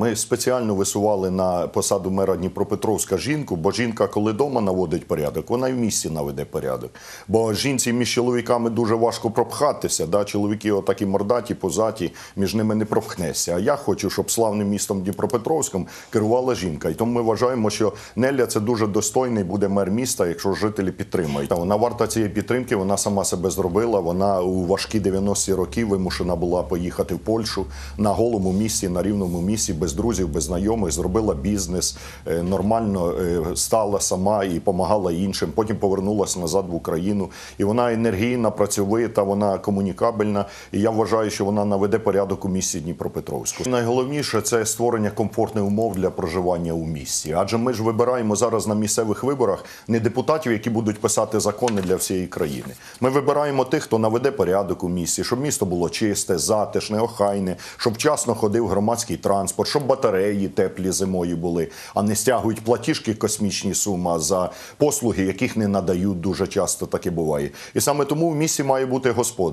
Ми спеціально висували на посаду мера Дніпропетровська жінку, бо жінка, коли вдома наводить порядок, вона і в місті наведе порядок. Бо жінці між чоловіками дуже важко пропхатися. Да? Чоловіки отакі мордаті, позаті, між ними не пропхнешся. А я хочу, щоб славним містом Дніпропетровським керувала жінка. І тому ми вважаємо, що Неля це дуже достойний буде мер міста, якщо жителі підтримають. Вона варта цієї підтримки. Вона сама себе зробила. Вона у важкі 90-ті роки вимушена була поїхати в Польщу на голому місці, на рівному місці, без друзів, без знайомих, зробила бізнес, е, нормально е, стала сама і допомагала іншим. Потім повернулася назад в Україну. І вона енергійна, працьовита, вона комунікабельна. І я вважаю, що вона наведе порядок у місті Дніпропетровську. Найголовніше це створення комфортних умов для проживання у місті. Адже ми ж вибираємо зараз на місцевих виборах не депутатів, які будуть писати закони для всієї країни. Ми вибираємо тих, хто наведе порядок у місті, щоб місто було чисте, затишне, охайне, щоб вчасно ходив громадський транспорт, щоб батареї теплі зимою були, а не стягують платіжки космічні сума за послуги, яких не надають дуже часто. Таке буває. І саме тому в місті має бути господар.